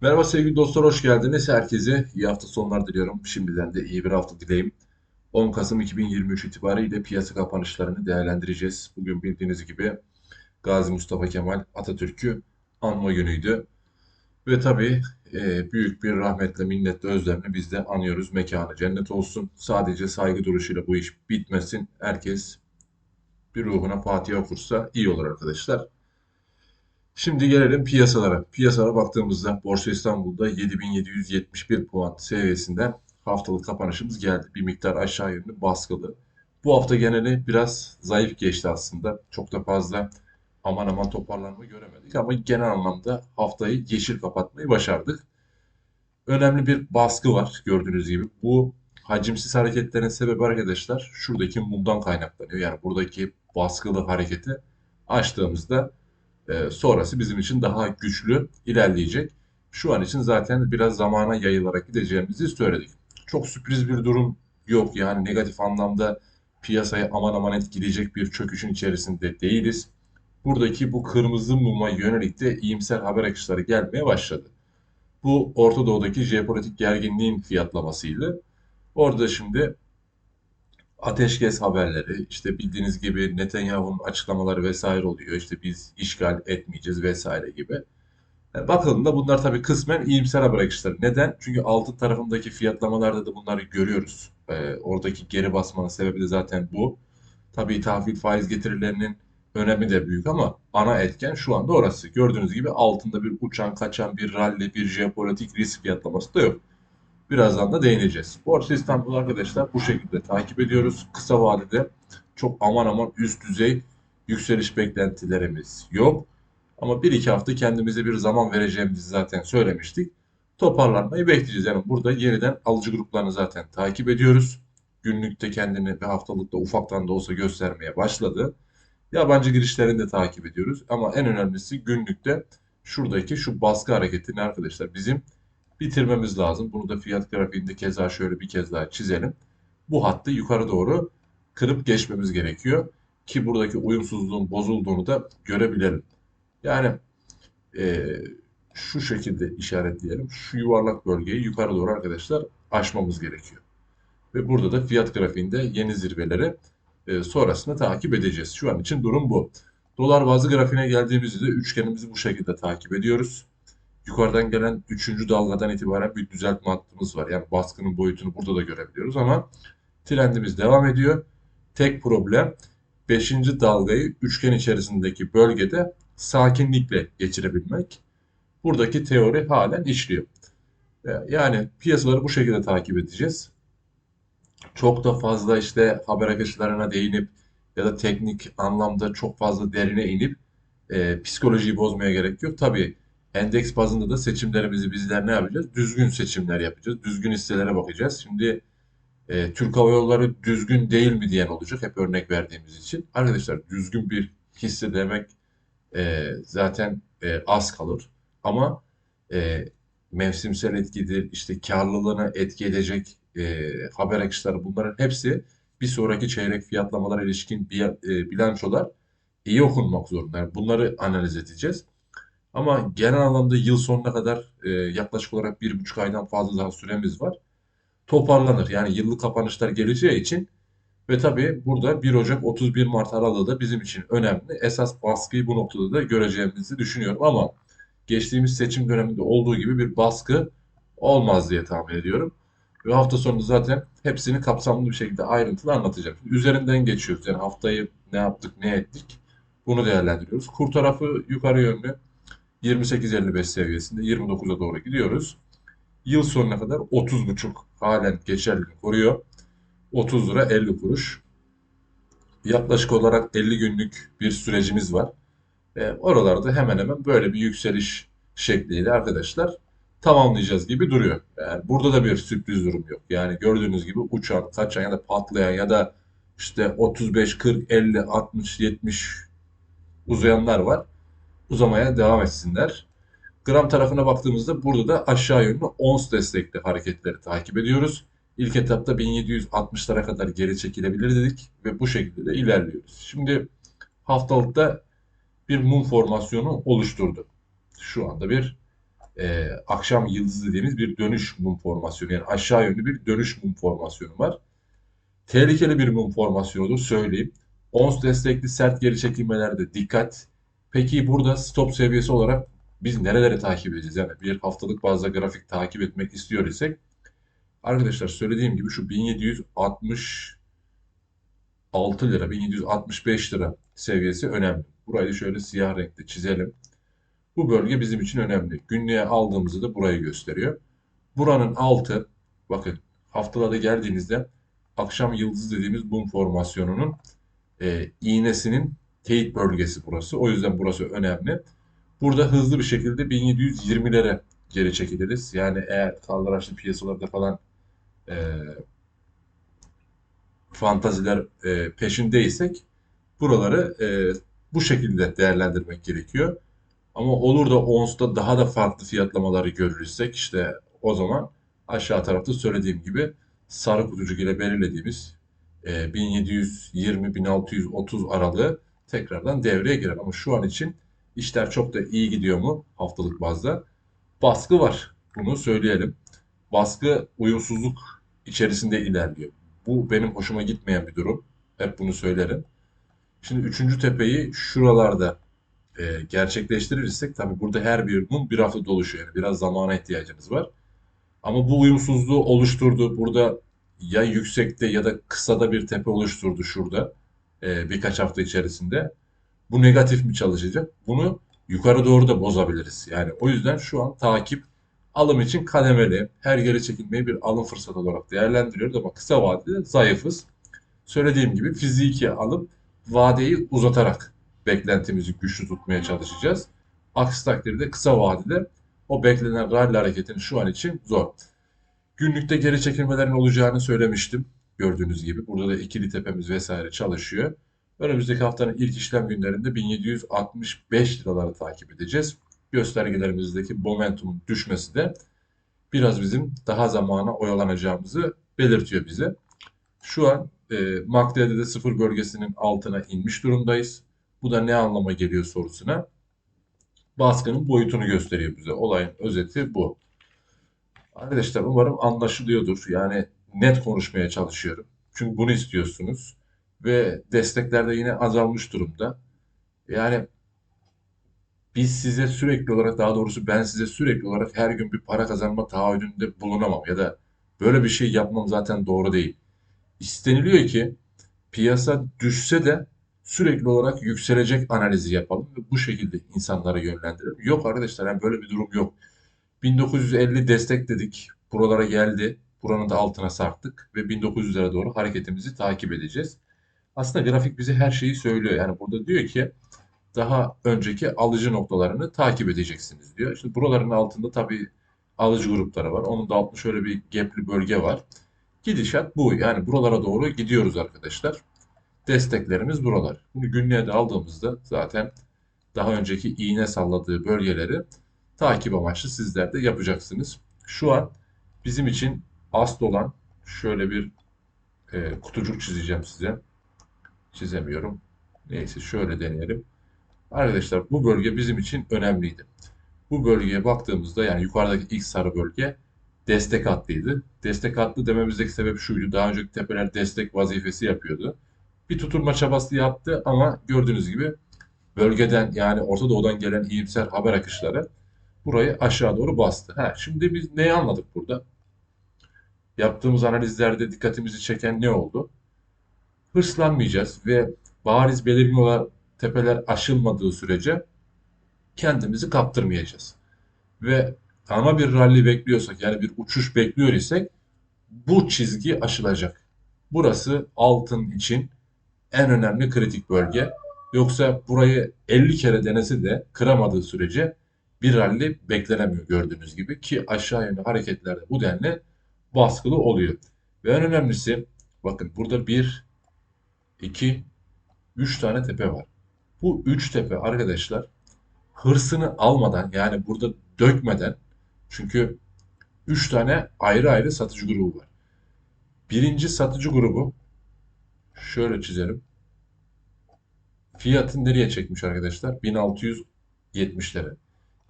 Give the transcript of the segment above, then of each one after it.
Merhaba sevgili dostlar, hoş geldiniz. Herkese iyi hafta sonlar diliyorum. Şimdiden de iyi bir hafta dileyim. 10 Kasım 2023 itibariyle piyasa kapanışlarını değerlendireceğiz. Bugün bildiğiniz gibi Gazi Mustafa Kemal Atatürk'ü anma günüydü. Ve tabii e, büyük bir rahmetle, minnetle, özlemle biz de anıyoruz. Mekanı cennet olsun. Sadece saygı duruşuyla bu iş bitmesin. Herkes bir ruhuna Fatiha okursa iyi olur arkadaşlar. Şimdi gelelim piyasalara. Piyasalara baktığımızda Borsa İstanbul'da 7771 puan seviyesinden haftalık kapanışımız geldi. Bir miktar aşağı yönlü baskılı. Bu hafta geneli biraz zayıf geçti aslında. Çok da fazla aman aman toparlanma göremedik ama genel anlamda haftayı yeşil kapatmayı başardık. Önemli bir baskı var gördüğünüz gibi. Bu hacimsiz hareketlerin sebebi arkadaşlar şuradaki mumdan kaynaklanıyor. Yani buradaki baskılı hareketi açtığımızda e, sonrası bizim için daha güçlü ilerleyecek. Şu an için zaten biraz zamana yayılarak gideceğimizi söyledik. Çok sürpriz bir durum yok. Yani negatif anlamda piyasaya aman aman etkileyecek bir çöküşün içerisinde değiliz. Buradaki bu kırmızı muma yönelik de iyimser haber akışları gelmeye başladı. Bu Orta Doğu'daki jeopolitik gerginliğin fiyatlamasıydı. Orada şimdi ateşkes haberleri, işte bildiğiniz gibi Netanyahu'nun açıklamaları vesaire oluyor. İşte biz işgal etmeyeceğiz vesaire gibi. Yani bakıldığında bunlar tabii kısmen iyimser haber akışları. Neden? Çünkü altın tarafındaki fiyatlamalarda da bunları görüyoruz. Ee, oradaki geri basmanın sebebi de zaten bu. Tabii tahvil faiz getirilerinin önemi de büyük ama ana etken şu anda orası. Gördüğünüz gibi altında bir uçan kaçan bir rally, bir jeopolitik risk fiyatlaması da yok. Birazdan da değineceğiz. Borsa İstanbul arkadaşlar bu şekilde takip ediyoruz. Kısa vadede çok aman aman üst düzey yükseliş beklentilerimiz yok. Ama bir iki hafta kendimize bir zaman vereceğimizi zaten söylemiştik. Toparlanmayı bekleyeceğiz. Yani burada yeniden alıcı gruplarını zaten takip ediyoruz. Günlükte kendini ve haftalıkta ufaktan da olsa göstermeye başladı. Yabancı girişlerini de takip ediyoruz. Ama en önemlisi günlükte şuradaki şu baskı hareketini arkadaşlar bizim bitirmemiz lazım. Bunu da fiyat grafiğinde keza şöyle bir kez daha çizelim. Bu hattı yukarı doğru kırıp geçmemiz gerekiyor. Ki buradaki uyumsuzluğun bozulduğunu da görebilelim. Yani e, şu şekilde işaretleyelim. Şu yuvarlak bölgeyi yukarı doğru arkadaşlar aşmamız gerekiyor. Ve burada da fiyat grafiğinde yeni zirveleri e, sonrasında takip edeceğiz. Şu an için durum bu. Dolar bazı grafiğine geldiğimizde üçgenimizi bu şekilde takip ediyoruz yukarıdan gelen 3. dalgadan itibaren bir düzeltme hattımız var. Yani baskının boyutunu burada da görebiliyoruz ama trendimiz devam ediyor. Tek problem 5. dalgayı üçgen içerisindeki bölgede sakinlikle geçirebilmek. Buradaki teori halen işliyor. Yani piyasaları bu şekilde takip edeceğiz. Çok da fazla işte haber akışlarına değinip ya da teknik anlamda çok fazla derine inip e, psikolojiyi bozmaya gerek yok. Tabii endeks bazında da seçimlerimizi bizler ne yapacağız? Düzgün seçimler yapacağız. Düzgün hisselere bakacağız. Şimdi e, Türk Hava Yolları düzgün değil mi diyen olacak hep örnek verdiğimiz için. Arkadaşlar düzgün bir hisse demek e, zaten e, az kalır. Ama e, mevsimsel etkidir, işte karlılığına etki edecek e, haber akışları bunların hepsi bir sonraki çeyrek fiyatlamalara ilişkin e, bilançolar iyi okunmak zorunda. Yani bunları analiz edeceğiz. Ama genel anlamda yıl sonuna kadar e, yaklaşık olarak bir buçuk aydan fazla daha süremiz var. Toparlanır. Yani yıllık kapanışlar geleceği için ve tabii burada 1 Ocak 31 Mart aralığı da bizim için önemli. Esas baskıyı bu noktada da göreceğimizi düşünüyorum ama geçtiğimiz seçim döneminde olduğu gibi bir baskı olmaz diye tahmin ediyorum. Ve hafta sonu zaten hepsini kapsamlı bir şekilde ayrıntılı anlatacağım. Üzerinden geçiyoruz. Yani haftayı ne yaptık, ne ettik bunu değerlendiriyoruz. Kur tarafı yukarı yönlü 28.55 seviyesinde 29'a doğru gidiyoruz. Yıl sonuna kadar 30.5 halen geçerli koruyor. 30 lira 50 kuruş. Yaklaşık olarak 50 günlük bir sürecimiz var. E, oralarda hemen hemen böyle bir yükseliş şekliyle arkadaşlar tamamlayacağız gibi duruyor. Yani burada da bir sürpriz durum yok. Yani gördüğünüz gibi uçan, kaçan ya da patlayan ya da işte 35, 40, 50, 60, 70 uzayanlar var uzamaya devam etsinler. Gram tarafına baktığımızda burada da aşağı yönlü ons destekli hareketleri takip ediyoruz. İlk etapta 1760'lara kadar geri çekilebilir dedik ve bu şekilde de ilerliyoruz. Şimdi haftalıkta bir mum formasyonu oluşturdu. Şu anda bir e, akşam yıldızı dediğimiz bir dönüş mum formasyonu. Yani aşağı yönlü bir dönüş mum formasyonu var. Tehlikeli bir mum formasyonudur söyleyeyim. Ons destekli sert geri çekilmelerde dikkat. Peki burada stop seviyesi olarak biz nereleri takip edeceğiz? Yani bir haftalık bazda grafik takip etmek istiyor isek arkadaşlar söylediğim gibi şu 1766 lira 1765 lira seviyesi önemli. Burayı şöyle siyah renkte çizelim. Bu bölge bizim için önemli. Günlüğe aldığımızda da burayı gösteriyor. Buranın altı bakın haftalarda geldiğinizde akşam yıldız dediğimiz mum formasyonunun e, iğnesinin teyit bölgesi burası. O yüzden burası önemli. Burada hızlı bir şekilde 1720'lere geri çekiliriz. Yani eğer kaldıraçlı piyasalarda falan e, fantaziler e, peşindeysek buraları e, bu şekilde değerlendirmek gerekiyor. Ama olur da ONS'ta daha da farklı fiyatlamaları görürsek işte o zaman aşağı tarafta söylediğim gibi sarı kutucuk ile belirlediğimiz e, 1720-1630 aralığı tekrardan devreye girer. Ama şu an için işler çok da iyi gidiyor mu haftalık bazda? Baskı var. Bunu söyleyelim. Baskı uyumsuzluk içerisinde ilerliyor. Bu benim hoşuma gitmeyen bir durum. Hep bunu söylerim. Şimdi üçüncü tepeyi şuralarda e, gerçekleştirirsek tabii burada her bir mum bir hafta doluşuyor. Yani biraz zamana ihtiyacınız var. Ama bu uyumsuzluğu oluşturdu. Burada ya yüksekte ya da kısada bir tepe oluşturdu şurada e, birkaç hafta içerisinde. Bu negatif mi çalışacak? Bunu yukarı doğru da bozabiliriz. Yani o yüzden şu an takip alım için kademeli. Her geri çekilmeyi bir alım fırsatı olarak değerlendiriyoruz ama kısa vadede zayıfız. Söylediğim gibi fiziki alım vadeyi uzatarak beklentimizi güçlü tutmaya çalışacağız. Aksi takdirde kısa vadede o beklenen rally hareketini şu an için zor. Günlükte geri çekilmelerin olacağını söylemiştim. Gördüğünüz gibi burada da ikili tepemiz vesaire çalışıyor. Önümüzdeki haftanın ilk işlem günlerinde 1765 liraları takip edeceğiz. Göstergelerimizdeki momentumun düşmesi de biraz bizim daha zamana oyalanacağımızı belirtiyor bize. Şu an e, MACD'de de sıfır bölgesinin altına inmiş durumdayız. Bu da ne anlama geliyor sorusuna baskının boyutunu gösteriyor bize. Olayın özeti bu. Arkadaşlar umarım anlaşılıyordur. Yani net konuşmaya çalışıyorum. Çünkü bunu istiyorsunuz. Ve destekler de yine azalmış durumda. Yani biz size sürekli olarak daha doğrusu ben size sürekli olarak her gün bir para kazanma taahhüdünde bulunamam. Ya da böyle bir şey yapmam zaten doğru değil. İsteniliyor ki piyasa düşse de sürekli olarak yükselecek analizi yapalım ve bu şekilde insanlara yönlendirelim. Yok arkadaşlar yani böyle bir durum yok. 1950 destek dedik. Buralara geldi. Buranın da altına sarktık ve 1900'lere doğru hareketimizi takip edeceğiz. Aslında grafik bize her şeyi söylüyor. Yani burada diyor ki daha önceki alıcı noktalarını takip edeceksiniz diyor. İşte buraların altında tabii alıcı grupları var. Onun da altında şöyle bir gapli bölge var. Gidişat bu. Yani buralara doğru gidiyoruz arkadaşlar desteklerimiz buralar. Bunu günlüğe de aldığımızda zaten daha önceki iğne salladığı bölgeleri takip amaçlı sizler de yapacaksınız. Şu an bizim için asıl olan şöyle bir e, kutucuk çizeceğim size. Çizemiyorum. Neyse şöyle deneyelim. Arkadaşlar bu bölge bizim için önemliydi. Bu bölgeye baktığımızda yani yukarıdaki ilk sarı bölge destek hattıydı. Destek hattı dememizdeki sebep şuydu. Daha önceki tepeler destek vazifesi yapıyordu bir tutunma çabası yaptı ama gördüğünüz gibi bölgeden yani Orta Doğu'dan gelen iyimser haber akışları burayı aşağı doğru bastı. Ha, şimdi biz neyi anladık burada? Yaptığımız analizlerde dikkatimizi çeken ne oldu? Hırslanmayacağız ve bariz belirgin olan tepeler aşılmadığı sürece kendimizi kaptırmayacağız. Ve ana bir rally bekliyorsak yani bir uçuş bekliyor isek bu çizgi aşılacak. Burası altın için en önemli kritik bölge. Yoksa burayı 50 kere denesi de kıramadığı sürece bir rally beklenemiyor gördüğünüz gibi ki aşağı yönlü hareketlerde bu denli baskılı oluyor. Ve en önemlisi bakın burada 1, 2, 3 tane tepe var. Bu 3 tepe arkadaşlar hırsını almadan yani burada dökmeden çünkü 3 tane ayrı ayrı satıcı grubu var. Birinci satıcı grubu şöyle çizelim. Fiyatı nereye çekmiş arkadaşlar? 1670'lere.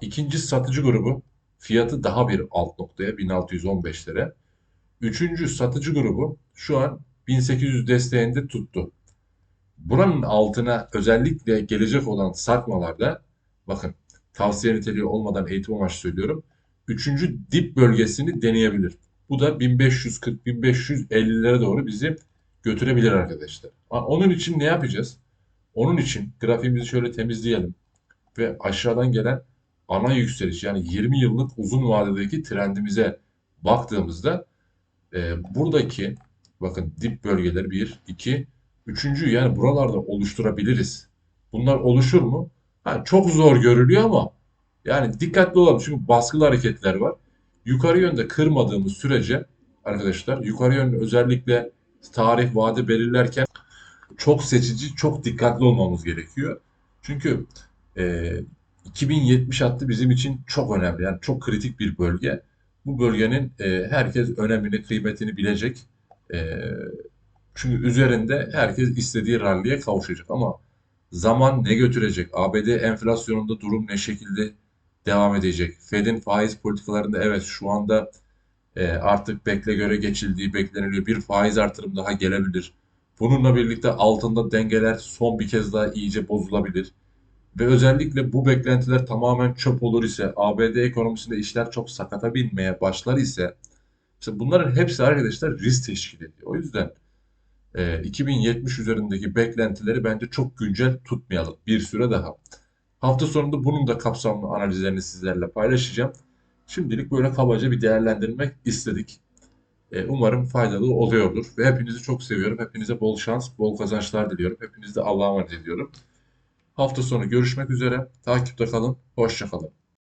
İkinci satıcı grubu fiyatı daha bir alt noktaya 1615'lere. Üçüncü satıcı grubu şu an 1800 desteğinde tuttu. Buranın altına özellikle gelecek olan sarkmalarda bakın tavsiye niteliği olmadan eğitim amaçlı söylüyorum. Üçüncü dip bölgesini deneyebilir. Bu da 1540-1550'lere doğru bizi götürebilir arkadaşlar. Onun için ne yapacağız? Onun için grafiğimizi şöyle temizleyelim ve aşağıdan gelen ana yükseliş yani 20 yıllık uzun vadedeki trendimize baktığımızda e, buradaki bakın dip bölgeleri 1, 2, üçüncü yani buralarda oluşturabiliriz. Bunlar oluşur mu? Ha, çok zor görülüyor ama yani dikkatli olalım çünkü baskılı hareketler var. Yukarı yönde kırmadığımız sürece arkadaşlar yukarı yönde özellikle tarih vade belirlerken çok seçici, çok dikkatli olmamız gerekiyor. Çünkü e, 2070 hattı bizim için çok önemli. Yani çok kritik bir bölge. Bu bölgenin e, herkes önemini, kıymetini bilecek. E, çünkü üzerinde herkes istediği ralliye kavuşacak. Ama zaman ne götürecek? ABD enflasyonunda durum ne şekilde devam edecek? Fed'in faiz politikalarında evet şu anda e, artık bekle göre geçildiği bekleniliyor. Bir faiz artırım daha gelebilir. Bununla birlikte altında dengeler son bir kez daha iyice bozulabilir. Ve özellikle bu beklentiler tamamen çöp olur ise, ABD ekonomisinde işler çok sakata binmeye başlar ise, işte bunların hepsi arkadaşlar risk teşkil ediyor. O yüzden e, 2070 üzerindeki beklentileri bence çok güncel tutmayalım bir süre daha. Hafta sonunda bunun da kapsamlı analizlerini sizlerle paylaşacağım. Şimdilik böyle kabaca bir değerlendirmek istedik. E, umarım faydalı oluyordur ve hepinizi çok seviyorum. Hepinize bol şans, bol kazançlar diliyorum. Hepinizi de Allah'a emanet ediyorum. Hafta sonu görüşmek üzere. Takipte kalın. Hoşça kalın.